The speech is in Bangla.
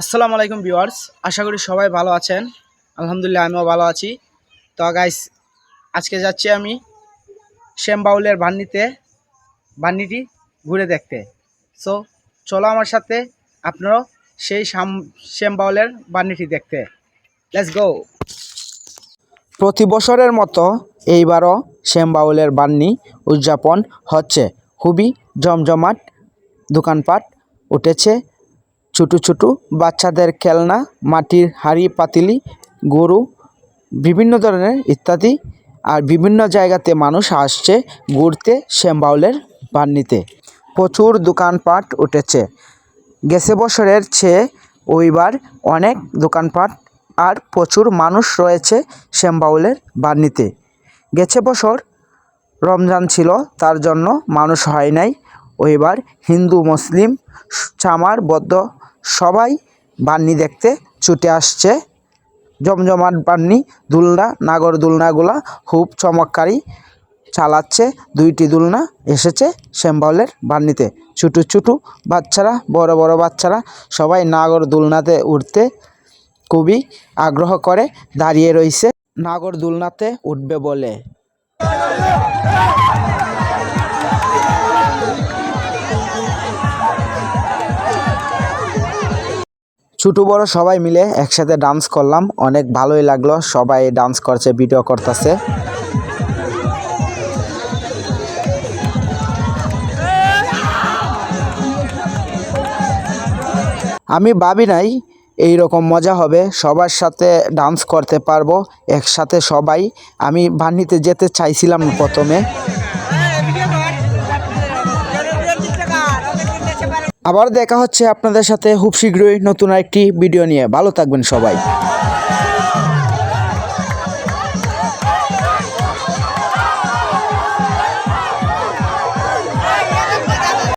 আসসালামু আলাইকুম ভিউয়ার্স, আশা করি সবাই ভালো আছেন। আলহামদুলিল্লাহ আমিও ভালো আছি। তো গাইস আজকে যাচ্ছি আমি শ্যাম বাউলের বান্নিতে, বান্নিটি ঘুরে দেখতে। সো চলো আমার সাথে আপনারাও সেই শ্যাম শ্যাম বাউলের বান্নিটি দেখতে। লেটস গো প্রতি বছরের মতো এইবারও শ্যাম বাউলের বান্নি উদযাপন হচ্ছে। খুবই জমজমাট দোকানপাট উঠেছে। ছোটো ছোটো বাচ্চাদের খেলনা, মাটির হাঁড়ি, পাতিলি, গরু, বিভিন্ন ধরনের ইত্যাদি আর বিভিন্ন জায়গাতে মানুষ আসছে ঘুরতে শ্যামবাউলের বান্নিতে। প্রচুর দোকানপাট উঠেছে। গেছে বছরের চেয়ে ওইবার অনেক দোকানপাট আর প্রচুর মানুষ রয়েছে শ্যামবাউলের বান্নিতে। গেছে বছর রমজান ছিল, তার জন্য মানুষ হয় নাই। ওইবার হিন্দু, মুসলিম চামার, বৌদ্ধ সবাই বান্নি দেখতে ছুটে আসছে। জমজমাট বান্নি, দুলনা, নাগর দুলনাগুলা খুব চমৎকারী চালাচ্ছে। দুইটি দুলনা এসেছে শ্যামবাউলের বান্নিতে। ছোটো ছোটো বাচ্চারা, বড় বড় বাচ্চারা সবাই নাগর দুলনাতে উঠতে খুবই আগ্রহ করে দাঁড়িয়ে রয়েছে নাগর দুলনাতে উঠবে বলে। ছোটো বড় সবাই মিলে একসাথে ডান্স করলাম। অনেক ভালোই লাগল। সবাই ডান্স করছে ভিডিও করতেছে। আমি ভাবি নাই এই রকম মজা হবে। সবার সাথে ডান্স করতে পারব, একসাথে সবাই। আমি বান্নিতে যেতে চাইছিলাম প্রথমে। আবার দেখা হচ্ছে আপনাদের সাথে খুব শীঘ্রই নতুন একটি ভিডিও নিয়ে। ভালো থাকবেন সবাই।